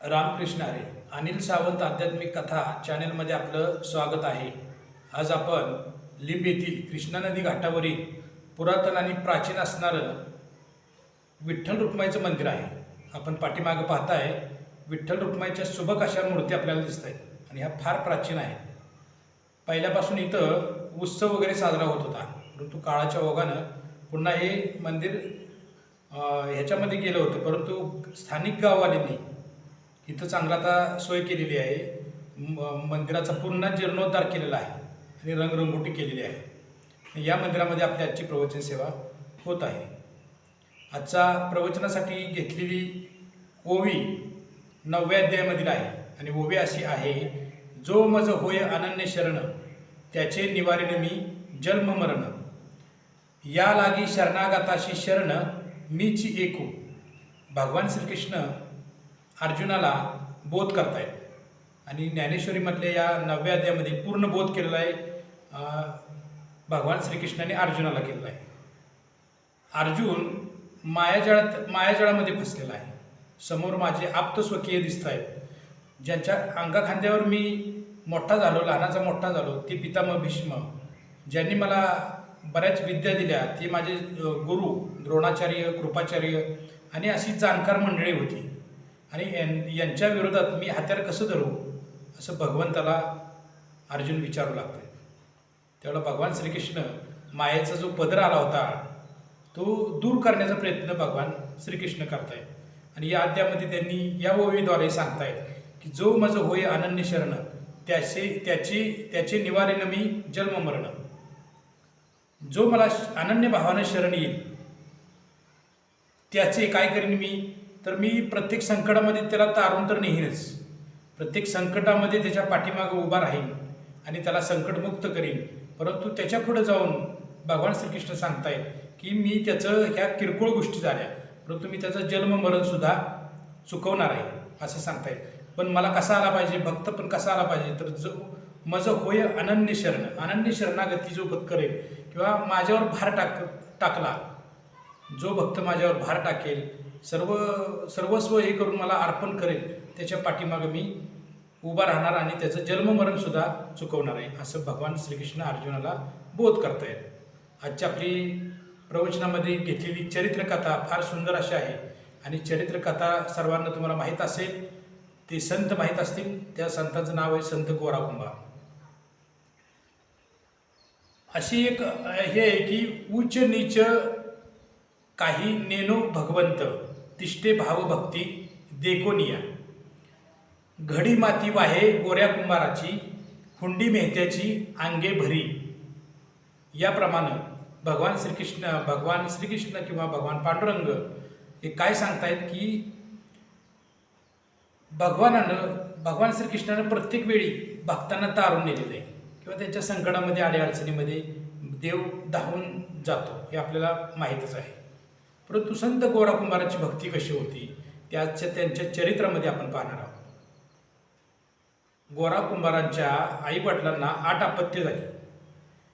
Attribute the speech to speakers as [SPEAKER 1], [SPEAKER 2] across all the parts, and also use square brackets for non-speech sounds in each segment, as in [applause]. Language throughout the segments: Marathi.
[SPEAKER 1] रामकृष्ण हरे अनिल सावंत आध्यात्मिक कथा चॅनेलमध्ये आपलं स्वागत आहे. आज आपण लिंब येथील कृष्णा नदी घाटावरील पुरातन आणि प्राचीन असणारं विठ्ठल रुक्माईचं मंदिर आहे. आपण पाठीमागं पाहताय विठ्ठल रुक्माईच्या सुबक अशा मूर्ती आपल्याला दिसत आहेत आणि ह्या फार प्राचीन आहेत. पहिल्यापासून इथं उत्सव वगैरे साजरा होत होता. परंतु काळाच्या ओघानं पुन्हा हे मंदिर ह्याच्यामध्ये गेलं होतं. परंतु स्थानिक गाववाल्यांनी इथं चांगला आता सोय केलेली आहे. म मंदिराचा पुन्हा जीर्णोद्धार केलेला आहे आणि रंगरंगोटी केलेली आहे. या मंदिरामध्ये आपली आजची प्रवचन सेवा होत आहे. आजचा प्रवचनासाठी घेतलेली ओवी नवव्या अध्यायामधील आहे. आणि ओवी अशी आहे जो मज होय अनन्य शरण त्याचे निवारण मी जन्म मरण. या लागी शरणागताशी शरण मीची एकू. भगवान श्रीकृष्ण अर्जुनाला बोध करतायत. आणि ज्ञानेश्वरीमधल्या या नवव्या अध्यायामध्ये पूर्ण बोध केलेला आहे भगवान श्रीकृष्णाने अर्जुनाला केलेला आहे. अर्जुन मायाजळात मायाजळामध्ये फसलेला आहे. समोर माझे आप्त स्वकीय दिसत आहेत ज्यांच्या अंगाखांद्यावर मी मोठा झालो लहानाचा मोठा झालो ते पितामह भीष्म. ज्यांनी मला बऱ्याच विद्या दिल्या ते माझे गुरु द्रोणाचार्य कृपाचार्य आणि अशी जाणकार मंडळी होती. आणि यां- यांच्या विरोधात मी हत्यार कसं धरू असं भगवंताला अर्जुन विचारू लागतात त्यावेळेला भगवान श्रीकृष्ण मायेचा जो पदर आला होता तो दूर करण्याचा प्रयत्न भगवान श्रीकृष्ण करतायत. आणि या अध्यामध्ये त्यांनी या ओवीद्वारे सांगतायत की जो माझं होय अनन्य शरण त्याचे त्याची त्याचे निवारेन मी जन्म मरण. जो मला श- अनन्य भावानं शरण येईल त्याचे काय करीन मी? तर मी प्रत्येक संकटामध्ये त्याला तारून तर नेहीनच. प्रत्येक संकटामध्ये त्याच्या पाठीमागं उभा राहीन आणि त्याला संकटमुक्त करीन. परंतु त्याच्या पुढे जाऊन भगवान श्रीकृष्ण सांगतायत की मी त्याचं ह्या किरकोळ गोष्टी झाल्या. परंतु मी त्याचं जन्म मरणसुद्धा चुकवणार आहे असं सांगतायत. पण मला कसा आला पाहिजे? भक्त पण कसा आला पाहिजे? तर जो माझं होय अनन्य शरण. अनन्य शरणागती जो भक्त करेल किंवा माझ्यावर भार टाक टाकला जो भक्त माझ्यावर भार टाकेल सर्व सर्वस्व हे करून मला अर्पण करेल. त्याच्या पाठीमागं मी उभा राहणार आणि त्याचं जन्ममरणसुद्धा चुकवणार आहे असं भगवान श्रीकृष्ण अर्जुनाला बोध करतायत आजची आपली प्रवचनामध्ये घेतलेली चरित्रकथा फार सुंदर अशी आहे आणि चरित्रकथा सर्वांना तुम्हाला माहीत असेल ते संत माहीत असतील. त्या संतांचं नाव आहे संत गोराकुंभा. अशी एक हे आहे की उच्च नीच काही नेनो भगवंत तिष्ठे भावभक्ती देखोनिया घडी माती वाहे गोऱ्या कुंभाराची हुंडी मेहत्याची अंगे भरी. याप्रमाणे भगवान श्रीकृष्ण भगवान श्रीकृष्ण किंवा भगवान पांडुरंग हे काय सांगतायत की भगवानानं भगवान श्रीकृष्णानं प्रत्येक वेळी भक्तांना तारून नेलेलं आहे. किंवा त्यांच्या संकटामध्ये अडीअडचणीमध्ये देव धावून जातो हे आपल्याला माहीतच आहे. परंतु संत गोरा कुंभाराची भक्ती कशी होती? त्याच्या त्यांच्या चरित्रामध्ये आपण पाहणार आहोत. गोरा कुंभारांच्या आईवडिलांना आठ अपत्य झाली.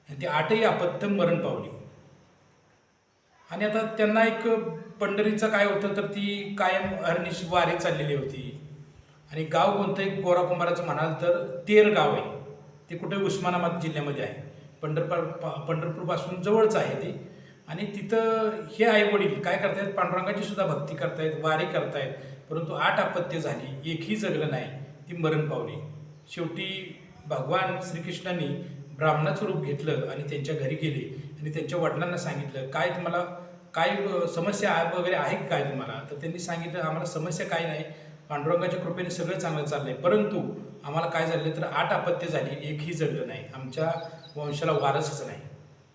[SPEAKER 1] आणि ती आठही अपत्य मरण पावली. आणि आता त्यांना एक पंढरीचं काय होतं तर ती कायम हरणीश वारी चाललेली होती. आणि गाव कोणतं एक गोरा कुंभाराचं म्हणाल तर तेर गाव आहे. ते कुठे? उस्मानाबाद जिल्ह्यामध्ये आहे. पंढरपूर पंढरपूरपासून जवळच आहे ते. आणि तिथं हे आईवडील काय करतायत? पांडुरंगाची सुद्धा भक्ती करतायत वारी करतायत. परंतु आठ अपत्य झाली. एकही जगलं नाही. ती मरण पावली. शेवटी भगवान श्रीकृष्णांनी ब्राह्मणाचं रूप घेतलं आणि त्यांच्या घरी गेले. आणि त्यांच्या वडिलांना सांगितलं काय तुम्हाला काय समस्या वगैरे आहे काय तुम्हाला? तर त्यांनी सांगितलं आम्हाला समस्या काय नाही. पांडुरंगाच्या कृपेने सगळं चांगलं चाललंय. परंतु आम्हाला काय झालं तर आठ अपत्य झाली. एकही जगलं नाही. आमच्या वंशाला वारसच नाही.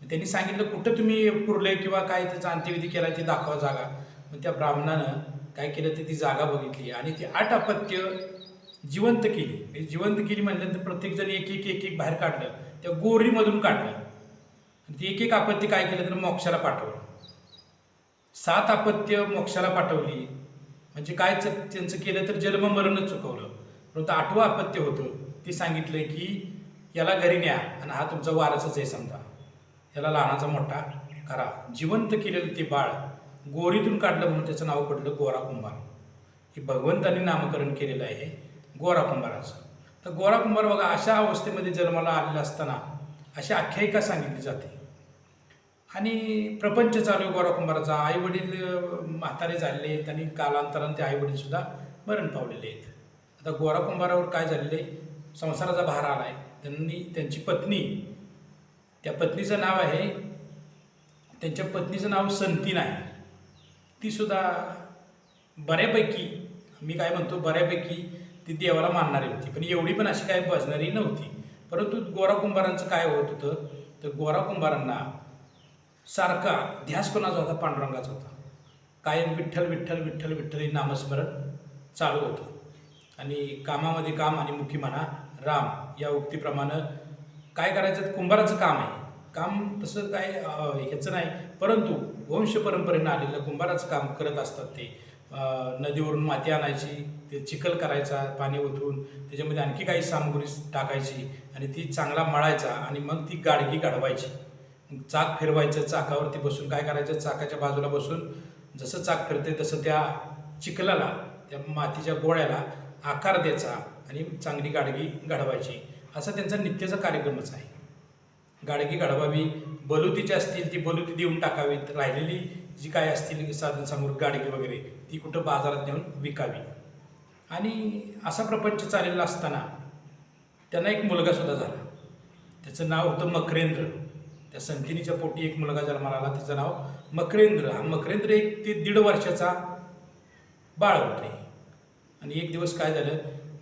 [SPEAKER 1] त्यांनी सांगितलं कुठं तुम्ही पुरले किंवा काय त्याचा अंत्यविधी केला ते दाखवा जागा. मग त्या ब्राह्मणानं काय केलं तर ती जागा बघितली आणि ती आठ अपत्य जिवंत केली. म्हणजे जिवंत केली म्हणल्यानंतर प्रत्येकजण एक एक एक एक बाहेर काढलं. त्या गोरीमधून काढलं. आणि ती एक एक आपत्ती काय केलं तर मोक्षाला पाठवलं. सात अपत्य मोक्षाला पाठवली. म्हणजे काय त्यांचं केलं तर जन्म मरणच चुकवलं. परंतु आठवं अपत्य होतं. ते सांगितलं की याला घरी न्या आणि हा तुमचा वारसच आहे समजा. याला लहानाचा मोठा करा. जिवंत केलेलं ते बाळ गोरीतून काढलं म्हणून त्याचं नाव पडलं गोरा कुंभार. हे भगवंतांनी नामकरण केलेलं आहे गोरा कुंभाराचं. तर गोरा कुंभार बघा अशा अवस्थेमध्ये जन्माला आलेला असताना अशी आख्यायिका सांगितली जाते. आणि प्रपंच चालू आहे गोरा कुंभाराचा. आईवडील म्हातारे झालेले आहेत आणि कालांतराने ते आईवडीलसुद्धा मरण पावलेले आहेत. आता गोरा कुंभारावर काय झालेलं आहे? संसाराचा भार आला आहे त्यांनी त्यांची पत्नी त्या पत्नीचं नाव आहे. त्यांच्या पत्नीचं नाव संतीन आहे तीसुद्धा बऱ्यापैकी मी काय म्हणतो बऱ्यापैकी ती देवाला मानणारी होती. पण एवढी पण अशी काय भजणारी नव्हती. परंतु गोरा कुंभारांचं काय होत होतं तर गोरा कुंभारांना सारखा ध्यास कोणाचा होता? पांडुरंगाचा होता. कायम विठ्ठल विठ्ठल विठ्ठल विठ्ठल हे नामस्मरण चालू होतं. आणि कामामध्ये काम आणि मुखी म्हणा राम या उक्तीप्रमाणे काय करायचं? कुंभाराचं काम आहे. काम तसं काय ह्याचं नाही. परंतु वंश परंपरेनं आलेलं कुंभाराचं काम करत असतात ते. नदीवरून माती आणायची ते चिखल करायचा पाणी ओतून त्याच्यामध्ये आणखी काही सामग्री टाकायची आणि ती चांगला मळायचा आणि मग ती गाडगी गाढवायची चाक फिरवायचं चाकावरती बसून काय करायचं? चाकाच्या बाजूला बसून जसं चाक फिरते तसं त्या चिखलाला त्या मातीच्या गोळ्याला आकार द्यायचा आणि चांगली गाडगी गाढवायची असा त्यांचा नित्याचा कार्यक्रमच आहे. गाडगी गाडवावी बलुतीची असतील ती बलुती देऊन टाकावीत. राहिलेली जी काय असतील साधन सामुग्री गाडगी वगैरे ती कुठं बाजारात नेऊन विकावी. आणि असा प्रपंच चाललेला असताना त्यांना एक मुलगा सुद्धा झाला. त्याचं नाव होतं मकरेंद्र. त्या संकिनीच्या पोटी एक मुलगा जन्माला आला त्याचं नाव मकरेंद्र. हा मकरेंद्र एक ते दीड वर्षाचा बाळ होतं. आणि एक दिवस काय झालं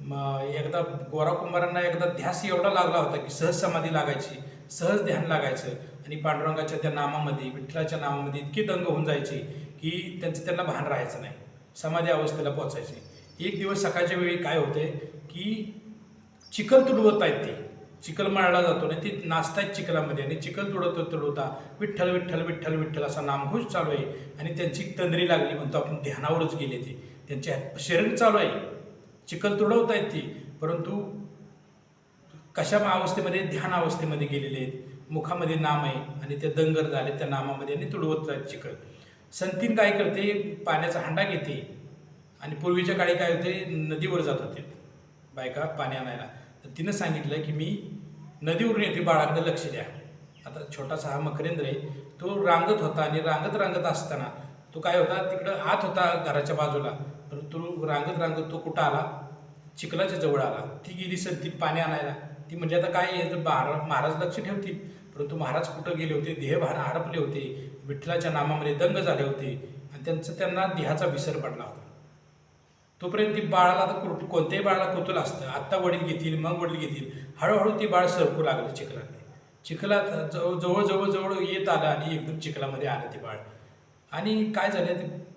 [SPEAKER 1] एकदा गोरा कुंभारांना एकदा ध्यास एवढा लागला होता की सहज समाधी लागायची सहज ध्यान लागायचं. आणि पांडुरंगाच्या त्या नामामध्ये विठ्ठलाच्या नामामध्ये इतकी दंग होऊन जायची की त्यांचं त्यांना भान राहायचं नाही. समाधी अवस्थेला पोचायचे एक दिवस सकाळच्या वेळी काय होते की चिखल तुडवत आहेत ते. चिखल माळला जातो ना ते नाचतायत चिखलामध्ये आणि चिखल तुडवत तुडवता विठ्ठल विठ्ठल विठ्ठल विठ्ठल असा नामघोष चालू आहे. आणि त्यांची तंद्री लागली म्हणतो आपण ध्यानावरच गेले ते. त्यांचे शरीर चालू आहे. चिखल तुडवत आहेत ती. परंतु कशा अवस्थेमध्ये ध्यान अवस्थेमध्ये गेलेले आहेत? मुखामध्ये नाम आहे आणि ते दंगर झाले त्या नामामध्ये आणि तुडवत आहेत चिखल. संतीन काय करते? पाण्याचा हांडा घेते आणि पूर्वीच्या काळी काय होते? नदीवर जात होते. बायका पाणी आणायला. तर तिनं सांगितलं की मी नदीवरून येते बाळाकडे लक्ष द्या. आता छोटासा हा मकरेंद्र आहे. तो रांगत होता आणि रांगत रांगत असताना तो काय होता? तिकडं आत होता घराच्या बाजूला. ऋतू रांगत रांगत तो कुठं आला? चिखलाच्या जवळ आला. ती गेली सध्या पाणी आणायला. ती म्हणजे आता काय आहे? तर महाराज लक्ष ठेवतील. परंतु महाराज कुठं गेले होते? देहभान हरपले होते. विठ्ठलाच्या नामामध्ये दंग झाले होते. आणि त्यांचं त्यांना देहाचा विसर पडला होता. तोपर्यंत ती बाळाला आता कुठ कोणत्याही बाळाला कुतूल असतं. आत्ता वडील घेतील मग वडील घेतील. हळूहळू ती बाळ सरकू लागलं चिखलात चिखलात जवळ जवळ जवळ जवळ येत आलं आणि एकदम चिखलामध्ये आलं ते बाळ. आणि काय झालं? ते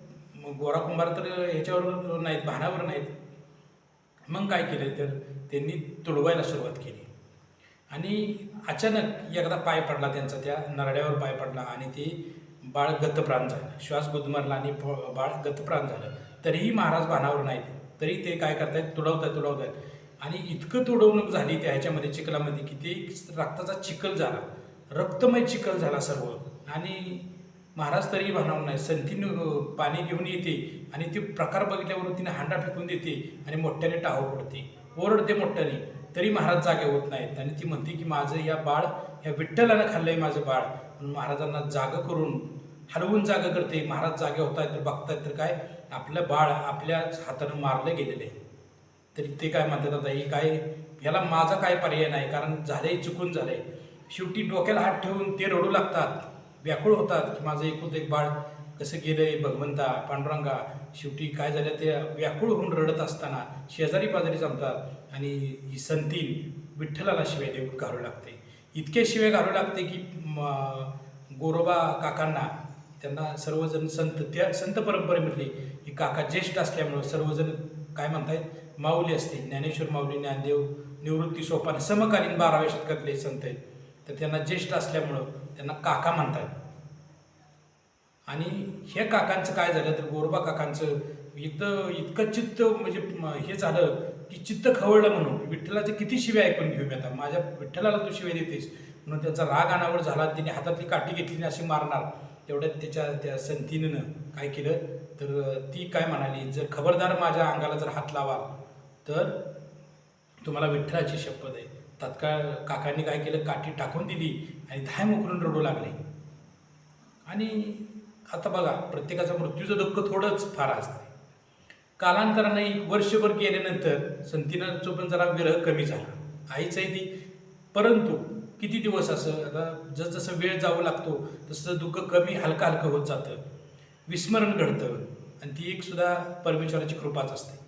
[SPEAKER 1] मग गोरा कुंभार तर ह्याच्यावर नाहीत भानावर नाहीत. मग काय केलं तर त्यांनी तुडवायला सुरुवात केली. आणि अचानक एकदा पाय पडला त्यांचा त्या नरड्यावर पाय पडला आणि ते बाळ गतप्राण झालं. श्वास गुदमरला आणि बाळ गतप्राण झालं. तरीही महाराज भानावर नाहीत. तरी ते काय करतायत? तुडवतायत तुडवतायत. आणि इतकं तुडवणूक झाली त्या ह्याच्यामध्ये चिखलामध्ये की ते रक्ताचा चिखल झाला. रक्तमय चिखल झाला सर्व. आणि महाराज तरीही भांडवून नाही. संतीन पाणी घेऊन येते आणि ते प्रकार बघितल्यावर तिने हांडा फेकून देते आणि मोठ्याने टाहो पडते. ओरडते मोठ्याने. तरी महाराज जागे होत नाहीत आणि ती म्हणते की माझं या बाळ या विठ्ठलानं खाल्लंय माझं बाळ. म्हणून महाराजांना जागं करून हलवून जागं करते. महाराज जागे होत आहेत तर बघतायत तर काय? आपलं बाळ आपल्याच हातानं मारलं गेलेलं आहे. तरी ते काय म्हणतात आता? हे काय? याला माझा काय पर्याय नाही? कारण झालंय चुकून झालंय. शेवटी डोक्याला हात ठेवून ते रडू लागतात. व्याकुळ होतात की माझं एकूण एक बाळ कसं गेलंय भगवंता पांडुरंगा शेवटी काय झालं ते व्याकुळ होऊन रडत असताना शेजारी पाजारी जमतात आणि ही संतीन विठ्ठलाला शिवाय देऊन घालू लागते. इतके शिवाय घालू लागते की म- गोरोबा काकांना त्यांना सर्वजण संत त्या संत परंपरेमधली की काका ज्येष्ठ असल्यामुळं सर्वजण काय म्हणतायत? माऊली असते ज्ञानेश्वर माऊली ज्ञानदेव निवृत्ती सोपान समकालीन बाराव्या शतकातले संत आहेत. तर त्यांना ज्येष्ठ असल्यामुळं त्यांना काका म्हणतात. आणि ह्या काकांचं काय झालं तर गोरबा काकांचं इथं इतकं चित्त म्हणजे हे झालं की चित्त खवळलं म्हणून. विठ्ठलाचे किती शिव्या ऐकून घेऊ मी आता. माझ्या विठ्ठलाला तू शिव्या देतेस. म्हणून त्याचा राग अनावर झाला. तिने हातातली काठी घेतली आणि अशी मारणार. तेवढ्यात त्याच्या त्या संतीनं काय केलं? तर ती काय म्हणाली? जर खबरदार माझ्या अंगाला जर हात लावाल तर तुम्हाला विठ्ठलाची शपथ आहे. तत्काळ काकांनी काय केलं? काठी टाकून दिली आणि धाय मोकरून रडू लागले. आणि आता बघा प्रत्येकाचा मृत्यूचं दुःख थोडंच फार असतं कालांतरानं एक वर्षभर गेल्यानंतर संतीनाचं पण जरा विरह कमी झाला. आईच आहे ती. परंतु किती दिवस असं आता जसजसं वेळ जाऊ लागतो तसं दुःख कमी हलकं हलकं होत जातं. विस्मरण घडतं. आणि ती एक सुद्धा परमेश्वराची कृपाच असते.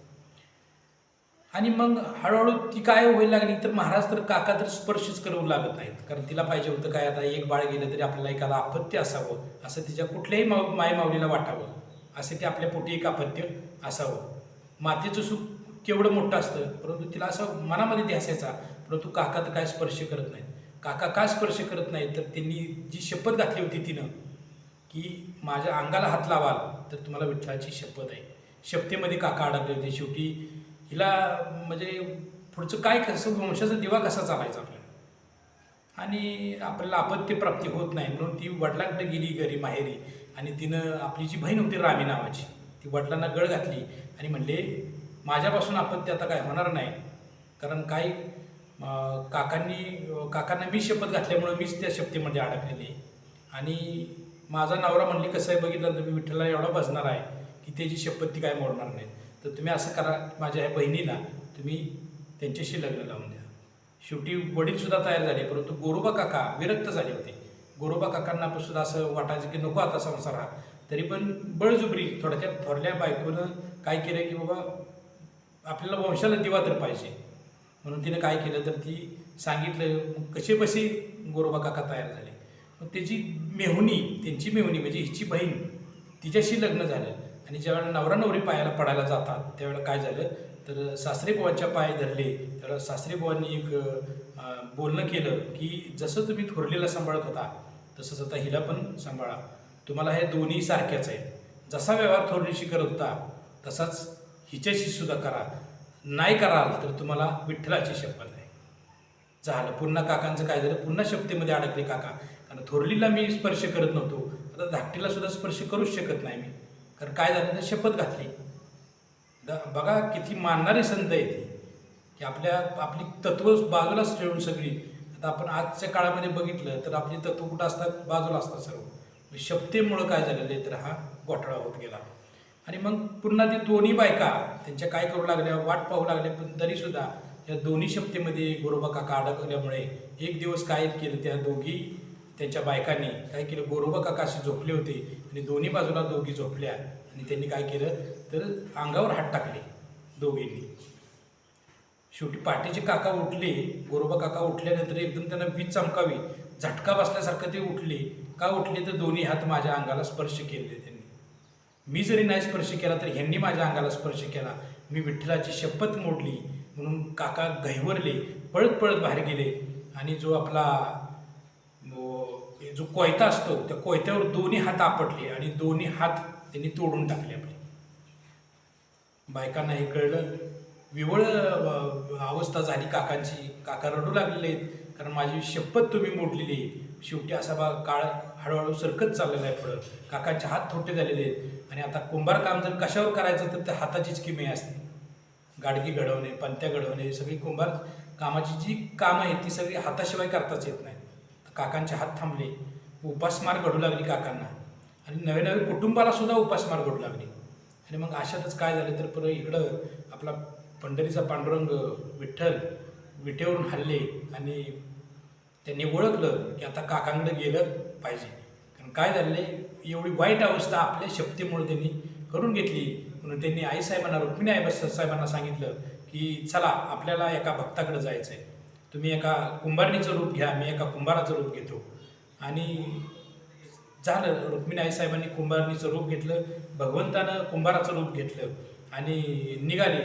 [SPEAKER 1] आणि मग हळूहळू ती काय व्हायला लागली तर महाराज तर काका तर स्पर्शच करू लागत नाहीत कारण तिला पाहिजे होतं काय आता एक बाळ गेलं तरी आपल्याला एखादा अपत्य असावं असं तिच्या कुठल्याही माव मायमावलीला वाटावं. असं ते आपल्या पोटी एक अपत्य असावं. मातेचं सुख केवढं मोठं असतं परंतु तिला असं मनामध्ये ध्यासायचा परंतु काका तर काय स्पर्श करत नाहीत. काका का स्पर्श करत नाहीत? तर त्यांनी जी शपथ घातली होती तिनं की माझ्या अंगाला हात लावाल तर तुम्हाला विठ्ठलाची शपथ आहे. शपथेमध्ये काका अडकले होते. शेवटी हिला म्हणजे पुढचं काय कसं वंशाचा दिवा कसा चालायचा आपल्याला? आणि आपल्याला अपत्य प्राप्ती होत नाही म्हणून ती वडिलांकडे गेली घरी माहेरी आणि तिनं आपली जी बहीण होती रामी नावाची ती वडिलांना गळ घातली आणि म्हणले माझ्यापासून आपत्ती आता काय होणार नाही. कारण काय काकांनी काकांना मी शपथ घातल्यामुळं मीच त्या शपथेमध्ये अडकलेली आणि माझा नवरा म्हणली कसं आहे बघितलं तर मी विठ्ठला एवढा बसणार आहे की त्याची शपथ ती काय मोडणार नाही तर तुम्ही असं करा माझ्या ह्या बहिणीला तुम्ही त्यांच्याशी लग्न लावून द्या. शेवटी वडीलसुद्धा तयार झाले परंतु गोरोबा काका विरक्त झाले होते. गोरोबा काकांना पण सुद्धा असं वाटायचं की नको आता संसार हा. तरी पण बळजुबरी थोडक्यात थोरल्या बायकोनं काय केलं की बाबा आपल्याला वंशाला दिवा तर पाहिजे. म्हणून तिने काय केलं तर ती सांगितलं कसे बसे गोरोबा काका तयार झाले? मग त्याची मेहुणी त्यांची मेहुणी म्हणजे हिची बहीण तिच्याशी लग्न झालं. आणि ज्यावेळेला नवरा नवरी पायाला पडायला जातात त्यावेळेला काय झालं? तर सासरे बुवांच्या पाय धरले. त्यावेळेला सासरे बुवांनी एक बोलणं केलं की जसं तुम्ही थोरलेला सांभाळत होता तसंच आता हिला पण सांभाळा. तुम्हाला हे दोन्ही सारख्याच आहेत. जसा व्यवहार थोरलीशी करत होता तसाच हिच्याशी सुद्धा करा. नाही कराल तर तुम्हाला विठ्ठलाची शपथ आहे. झालं. पुन्हा काकांचं काय झालं? पुन्हा शपथेमध्ये अडकले काका. कारण थोरलीला मी स्पर्श करत नव्हतो. आता धाकटीला सुद्धा स्पर्श करूच शकत नाही मी. कारण काय झालं? तर शपथ घातली. द- बघा किती मानणारे संत आहे ते. की आपल्या आपली तत्व बाजूलाच ठेवून सगळी. आता आपण आजच्या काळामध्ये बघितलं तर आपली तत्व कुठं असतात? बाजूला असतात सर्व. शपथेमुळं काय झालेलं आहे? तर हा घोटाळा होत गेला. आणि मग पुन्हा ती दोन्ही बायका त्यांच्या काय करू लागल्या? वाट पाहू लागल्या. पण तरीसुद्धा या दोन्ही शपथेमध्ये गोरोबा काका अडकल्यामुळे एक दिवस काय केलं त्या दोघी. त्यांच्या बायकांनी काय केलं? गोरोबा काका अशी झोपले होते आणि दोन्ही बाजूला दोघी झोपल्या. आणि त्यांनी काय केलं? तर अंगावर हात टाकले दोघींनी. शेवटी पाठीचे काका उठले. गोरोबा काका उठल्यानंतर एकदम त्यांना वीज चमकावी. झटका बसल्यासारखं ते उठले. का उठले? तर दोन्ही हात माझ्या अंगाला स्पर्श केले त्यांनी. मी जरी नाही स्पर्श केला तर ह्यांनी माझ्या अंगाला स्पर्श केला. मी विठ्ठलाची शपथ मोडली. म्हणून काका गहिवरले पळत पळत बाहेर गेले. आणि जो आपला जो कोयता असतो त्या कोयत्यावर दोन्ही हात आपटले आणि दोन्ही हात त्यांनी तोडून टाकले आपले. बायकांना हे कळलं. विवळ अवस्था झाली काकांची. काका रडू लागलेले आहेत कारण माझी शपथ तुम्ही मोडलेली शेवटी असा बा काळ हळूहळू सरकत चाललेला आहे पुढं. काकांचे हात थोटे झालेले आहेत. आणि आता कुंभार काम जर कशावर करायचं तर त्या हाताचीच किमी असते. गाडगी घडवणे पंत्या घडवणे सगळी कुंभार कामाची जी कामं आहेत ती सगळी हाताशिवाय करताच येत नाही. काकांचे हात थांबले. उपासमार घडू लागली काकांना. आणि नवे नवे कुटुंबाला सुद्धा उपासमार घडू लागली. आणि मग अशातच काय झालं तर परत इकडं आपला पंढरीचा पांडुरंग विठ्ठल विटेवरून हल्ले आणि त्यांनी ओळखलं की आता काकांकडे गेलं पाहिजे. कारण काय झाले एवढी वाईट अवस्था आपल्या शक्तीमुळे त्यांनी करून घेतली. म्हणून त्यांनी आईसाहेबांना रुक्मिणी आई साहेबांना सांगितलं की चला आपल्याला एका भक्ताकडे जायचं आहे तुम्ही एका कुंभारणीचं रूप घ्या मी एका कुंभाराचं रूप घेतो. आणि झालं रुक्मिणी आईसाहेबांनी कुंभारणीचं रूप घेतलं भगवंतानं कुंभाराचं रूप घेतलं आणि निघाले.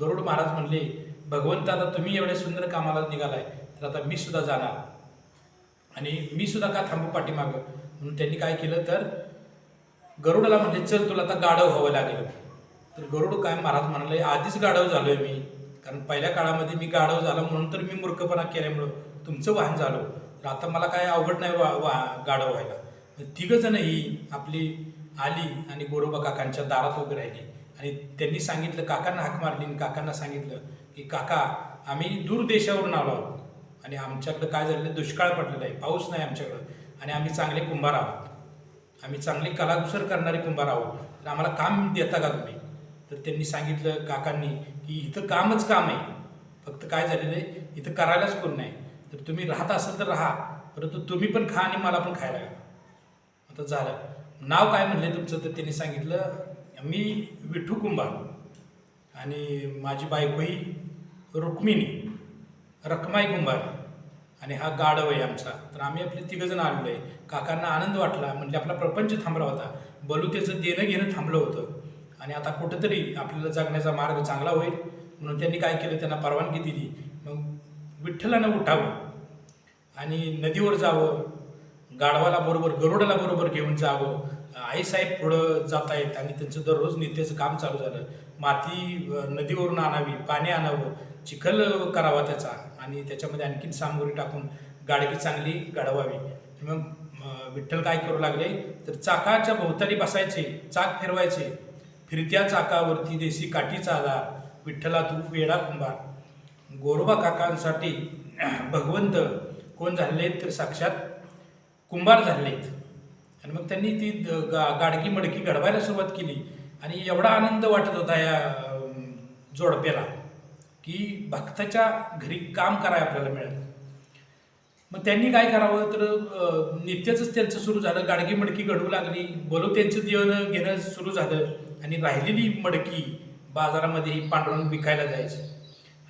[SPEAKER 1] गरुड महाराज म्हणले भगवंत आता तुम्ही एवढ्या सुंदर कामाला निघालाय तर आता मी सुद्धा जाणार. आणि मी सुद्धा का थांबू पाठीमागं? म्हणून त्यांनी काय केलं तर गरुडाला म्हणले चल तुला आता गाढव व्हावं लागेल. तर गरुड काय महाराज म्हणाले आधीच गाढव झालोय मी. कारण पहिल्या काळामध्ये मी गाढव झालो म्हणून तर मी मूर्खपणा केल्यामुळं तुमचं वाहन झालो. तर आता मला काय अवघड नाही वा वा गाढव व्हायला. तिघंजणं ही आपली आली आणि गोरोबा काकांच्या दारात उभी राहिली. आणि त्यांनी सांगितलं काकांना हाक मारली आणि काकांना सांगितलं की काका आम्ही दूर देशावरून आलो आहोत. आणि आमच्याकडं काय झालेलं आहे, दुष्काळ पडलेला आहे. पाऊस नाही आमच्याकडं. आणि आम्ही चांगले कुंभार आहोत. आम्ही चांगले कलाकुसर करणारे कुंभार आहोत. तर आम्हाला काम देता का तुम्ही? तर त्यांनी सांगितलं काकांनी की इथं कामच काम आहे. फक्त काय झालेलं आहे? इथं करायलाच कोण नाही. तर तुम्ही राहत असाल तर राहा. परंतु तुम्ही पण खा आणि मला पण खायला घाला. आता झालं. नाव काय म्हणलं तुमचं? तर त्यांनी सांगितलं मी विठू कुंभार आणि माझी बायकोही रुक्मिणी रखमाई कुंभार आणि हा गाढव आहे आमचा. तर आम्ही आपले तिघजण आलेलो आहे. काकांना आनंद वाटला. म्हणजे आपला प्रपंच थांबला होता. बलुतेचं देणं घेणं थांबलं होतं. आणि आता कुठंतरी आपल्याला जगण्याचा मार्ग चांगला होईल. म्हणून त्यांनी काय केलं? त्यांना परवानगी दिली. मग विठ्ठलानं उठावं आणि नदीवर जावं. गाढवाला बरोबर गरुडाला बरोबर घेऊन जावं. आईसाहेब पुढं जात आहेत आणि त्यांचं दररोज नित्याचं काम चालू झालं. माती नदीवरून आणावी पाणी आणावं चिखल करावा त्याचा आणि त्याच्यामध्ये आणखीन सामग्री टाकून गाडगी चांगली गाडवावी मग विठ्ठल काय करू लागले? तर चाकाच्या भोवताली बसायचे चाक फिरवायचे. फिरत्या चाकावरती देशी काठीचा आधार विठ्ठला तू वेडा कुंभार. गोरोबा काकांसाठी [clears throat] भगवंत कोण झाले तर साक्षात कुंभार झालेत आणि मग त्यांनी ती द- गा गाडगी मडकी घडवायला सुरुवात केली आणि एवढा आनंद वाटत होता या जोडप्याला की भक्ताच्या घरी काम करायला आपल्याला मिळालं. मग त्यांनी काय करावं? तर नित्याचंच त्यांचं सुरू झालं. गाडगी मडकी घडवू लागली. बोलव त्यांचं देणं घेणं सुरू झालं. आणि राहिलेली मडकी बाजारामध्ये ही पांडुरंग विकायला जायचं.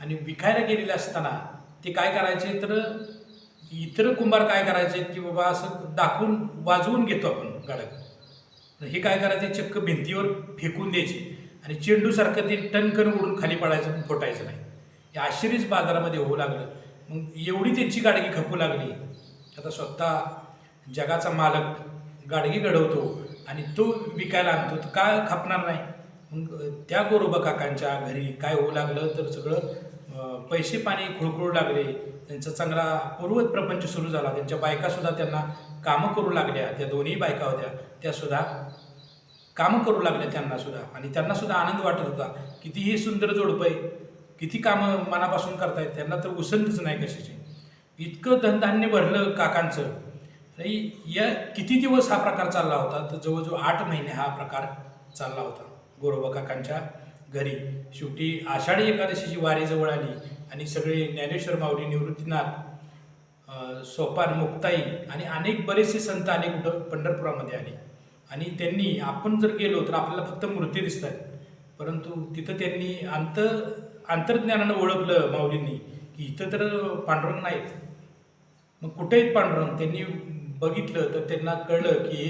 [SPEAKER 1] आणि विकायला गेलेले असताना ते काय करायचे? तर इतर कुंभार काय करायचे? की बाबा असं दाखवून वाजवून घेतो आपण गाडग. हे काय करायचे? चक्क भिंतीवर फेकून द्यायचे. आणि चेंडूसारखं ते टनकन उडून खाली पडायचं फोटायचं नाही. हे आश्चर्यच बाजारामध्ये होऊ लागलं. मग एवढी त्यांची गाडगी खपू लागली. आता स्वतः जगाचा मालक गाडगी घडवतो आणि तो विकायला आणतो तर काय खपणार नाही. मग त्या गोरोबा काकांच्या घरी काय होऊ लागलं तर सगळं पैसे पाणी खुळखुळू लागले. त्यांचा चांगला पूर्वत प्रपंच सुरू झाला. त्यांच्या बायकासुद्धा त्यांना कामं करू लागल्या. त्या दोन्ही बायका होत्या. त्यासुद्धा कामं करू लागल्या त्यांनासुद्धा आणि त्यांनासुद्धा आनंद वाटत होता. किती हे सुंदर जोडपं आहे किती कामं मनापासून करतायत त्यांना तर उसंतच नाही कशाची. इतकं धनधान्य भरलं काकांचं. आणि या किती दिवस हा प्रकार चालला होता? तर जवळजवळ आठ महिने हा प्रकार चालला होता. गोरोबा काकांच्या घरी. शेवटी आषाढी एकादशीची वारी जवळ आली आणि सगळे ज्ञानेश्वर माऊली निवृत्तीनाथ सोपान मुक्ताई आणि अनेक बरेचसे संत आले कुठं? पंढरपुरामध्ये आले. आणि त्यांनी आपण जर गेलो तर आपल्याला फक्त मूर्ती दिसतात. परंतु तिथं त्यांनी अंत अंतर्ज्ञानानं ओळखलं माऊलींनी की इथं तर पांडुरंग नाहीत. मग कुठे आहेत पांडुरंग? त्यांनी बघितलं तर त्यांना कळलं की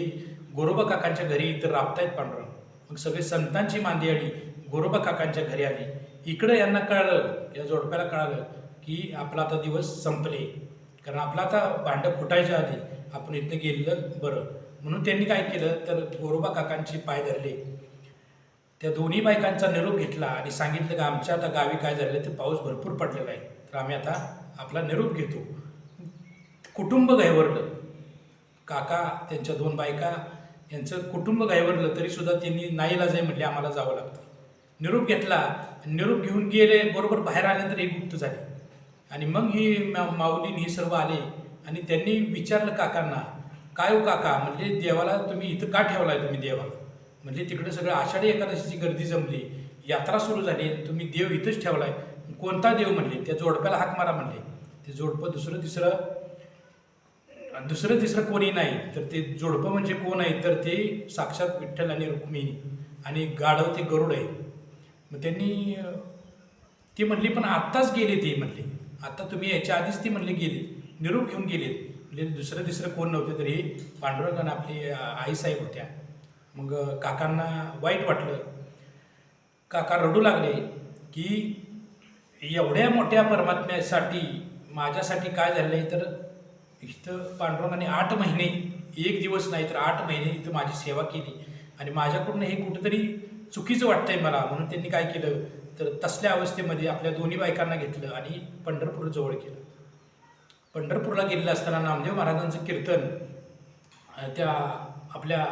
[SPEAKER 1] गोरोबा काकांच्या घरी इथं राबतायत पांडुरंग. मग सगळे संतांची मांदी आली गोरोबा काकांच्या घरी आली. इकडं यांना कळलं या जोडप्याला कळालं की आपला आता दिवस संपले. कारण आपला आता भांडं फुटायच्या आधी आपण इथं गेलेलं बरं. म्हणून त्यांनी काय केलं तर गोरोबा काकांची पाय धरले. त्या दोन्ही बायकांचा निरोप घेतला आणि सांगितलं की आमच्या आता गावी काय झालं ते पाऊस भरपूर पडलेला आहे. तर आम्ही आता आपला निरोप घेतो. कुटुंब गायवरलं काका त्यांच्या दोन बायका यांचं कुटुंब गायवरलं तरीसुद्धा त्यांनी नाईला जाई म्हटले आम्हाला जावं लागतं. निरोप घेतला आणि निरोप घेऊन गेले बरोबर बाहेर आल्यानंतर एक गुप्त झाली. आणि मग ही मा माऊलीन हे सर्व आले आणि त्यांनी विचारलं काकांना काय हो काका म्हणजे देवाला तुम्ही इथं का ठेवलाय तुम्ही देवाला? म्हणजे तिकडे सगळं आषाढी एकादशीची गर्दी जमली. यात्रा सुरू झाली. तुम्ही देव इथंच ठेवलाय. कोणता देव? म्हणले. त्या जोडप्याला हाक मारा म्हणले. ते जोडपं दुसरं तिसरं दुसरं तिसरं कोणी नाही. तर ते जोडपं म्हणजे कोण आहे? तर ते साक्षात विठ्ठल आणि रुक्मिणी आणि गाढव ते गरुड आहे. मग त्यांनी ती म्हणली पण आत्ताच गेले ते म्हणले. आत्ता तुम्ही याच्या आधीच ती म्हणली गेलीत निरूप घेऊन गेलीत. म्हणजे दुसरं तिसरं कोण नव्हते तरी पांडुरंग आणि आपली आईसाहेब होत्या. मग काकांना वाईट वाटलं. काका रडू लागले की एवढ्या मोठ्या परमात्म्यासाठी माझ्यासाठी काय झालं आहे तर इथं पांडुरंगाने आठ महिने एक दिवस नाही तर आठ महिने इथं माझी सेवा केली. आणि माझ्याकडून हे कुठंतरी चुकीचं वाटतंय मला म्हणून त्यांनी काय केलं तर तसल्या अवस्थेमध्ये आपल्या दोन्ही बायकांना घेतलं आणि पंढरपूरजवळ केलं. पंढरपूरला गेलेलं असताना नामदेव महाराजांचं कीर्तन त्या आपल्या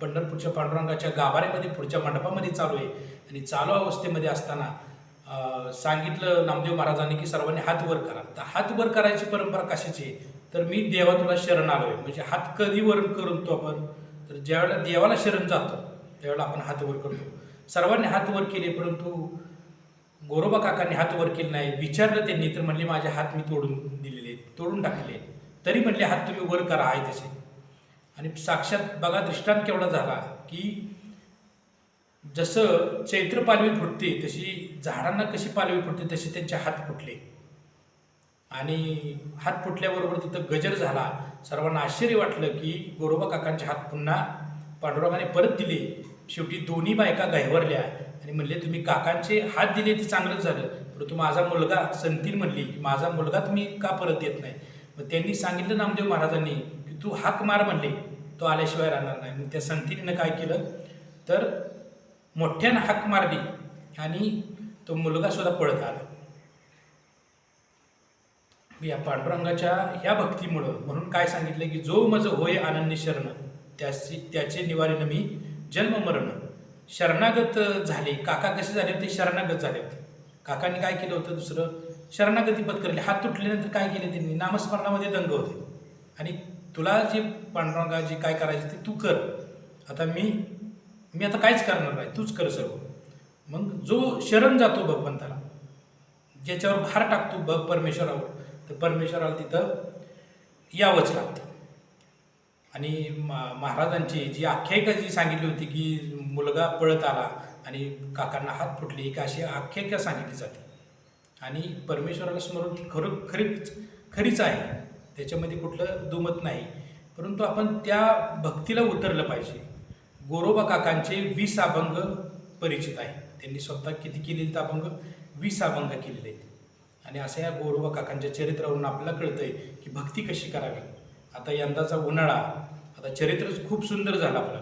[SPEAKER 1] पंढरपूरच्या पांडुरंगाच्या गाभाऱ्यामध्ये पुढच्या मंडपामध्ये चालू आहे. आणि चालू अवस्थेमध्ये असताना सांगितलं नामदेव महाराजांनी की सर्वांनी हात वर करा. तर हात वर करायची परंपरा कशाची आहे? तर मी देवा तुला शरण आलो आहे म्हणजे हात कधी वर करतो आपण? तर ज्यावेळेला देवाला शरण जातो त्यावेळेला आपण हात वर करतो. सर्वांनी हात वर केले परंतु गोरोबा काकांनी हात वर केले नाही. विचारलं त्यांनी तर म्हणले माझे हात मी तोडून दिलेले तोडून टाकले तरी म्हणले हात तुम्ही वर करा आहे तसे. आणि साक्षात बघा दृष्टांत केवढा झाला की जसं चैत्र पालवी फुटते तशी झाडांना कशी पालवी फुटते तसे त्यांचे हात फुटले. आणि हात फुटल्याबरोबर तिथं गजर झाला. सर्वांना आश्चर्य वाटलं की गोरोबा काकांचे हात पुन्हा पांडुरंगाने परत दिले. शेवटी दोन्ही बायका गहिवरल्या आणि म्हणले तुम्ही काकांचे हात दिले ते चांगलंच झालं. परंतु माझा मुलगा संतीन म्हणली की माझा मुलगा तुम्ही का परत देत नाही? मग त्यांनी सांगितलं नामदेव महाराजांनी तू हाक मार म्हणले तो आल्याशिवाय राहणार नाही. मग त्या संतीनं काय केलं? तर मोठ्यानं हाक मारली आणि तो मुलगा सुद्धा पळत आला. या पांडुरंगाच्या ह्या भक्तीमुळं म्हणून काय सांगितलं की जो मज होय आनंद शरण त्याची त्याचे निवारण मी जन्म मरण. शरणागत झाले. काका कसे झाले होते? शरणागत झाले होते. काकांनी काय केलं होतं दुसरं? शरणागती पत्करली. हात तुटल्यानंतर काय केले त्यांनी? नामस्मरणामध्ये दंग होते. आणि तुला जे पांडुरंगा जी काय करायची ती तू कर. आता मी मी आता काहीच करणार नाही. तूच कर सर्व. मग जो शरण जातो भगवंताला ज्याच्यावर भार टाकतो ब परमेश्वरावर तर परमेश्वराला तिथं यावंच लागतं. आणि मा- महाराजांची जी आख्यायिका जी सांगितली होती की मुलगा पळत आला आणि काकांना हात फुटले एक अशी आख्यायिका सांगितली जाते. आणि परमेश्वराला स्मरण ती खरं खरीच खरीच आहे. त्याच्यामध्ये कुठलं दुमत नाही. परंतु आपण त्या भक्तीला उतरलं पाहिजे. गोरोबा काकांचे वीस अभंग परिचित आहे त्यांनी स्वतः किती केलेले अभंग? वीस अभंग केलेले आहेत. आणि असं या गोरोबा काकांच्या चरित्रावरून आपल्याला आहे की भक्ती कशी करावी. आता यंदाचा उन्हाळा आता चरित्रच खूप सुंदर झालं आपलं.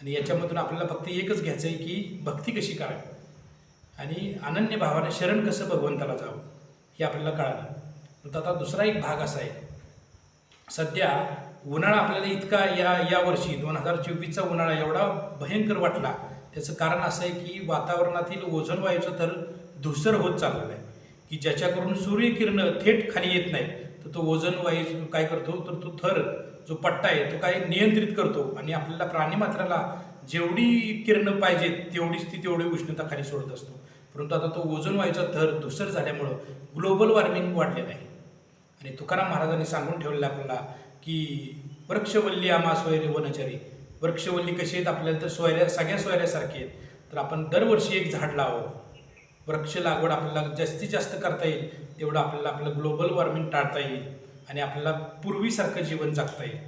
[SPEAKER 1] आणि याच्यामधून आपल्याला फक्त एकच घ्यायचं आहे की भक्ती कशी करावी. आणि अनन्य भावाने शरण कसं भगवंताला जावं हे आपल्याला कळालं. तर आता दुसरा एक भाग असा आहे. सध्या उन्हाळा आपल्याला इतका या या वर्षी दोन हजार चोवीसचा उन्हाळा एवढा भयंकर वाटला. त्याचं कारण असं आहे की वातावरणातील ओझोन वायूचं थर धुसर होत चाललेलं आहे. की ज्याच्याकडून सूर्यकिरणं थेट खाली येत नाही तर तो ओझोन वायू काय करतो? तर तो थर जो पट्टा आहे तो काय नियंत्रित करतो आणि आपल्याला प्राणीमात्राला जेवढी किरणं पाहिजेत तेवढीच ती तेवढी उष्णता खाली सोडत असतो. परंतु आता तो ओझोन वायूचा थर धुसर झाल्यामुळं ग्लोबल वॉर्मिंग वाढलेलं आहे. आणि तुकाराम महाराजांनी सांगून ठेवलेलं आहे आपल्याला की वृक्षवल्ली आमा सोयरे वनचरी. वृक्षवल्ली कशी आहेत आपल्याला तर सोयऱ्या सगळ्या सोयऱ्यासारखी आहेत. तर आपण दरवर्षी एक झाड लावावं. वृक्ष लागवड आपल्याला जास्तीत जास्त करता येईल तेवढं आपल्याला आपलं ग्लोबल वॉर्मिंग टाळता येईल आणि आपल्याला पूर्वीसारखं जीवन जगता येईल.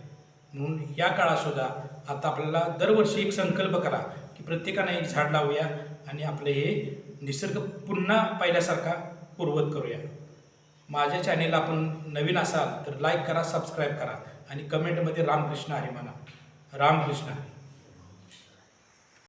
[SPEAKER 1] म्हणून या काळातसुद्धा आता आपल्याला दरवर्षी एक संकल्प करा की प्रत्येकानं एक झाड लावूया आणि आपलं हे निसर्ग पुन्हा पहिल्यासारखा पूर्वत करूया. माझ्या चॅनेलला आपण नवीन असाल तर लाईक करा सबस्क्राईब करा. आणि कमेंटमध्ये रामकृष्ण हरी म्हणा रामकृष्ण हरी.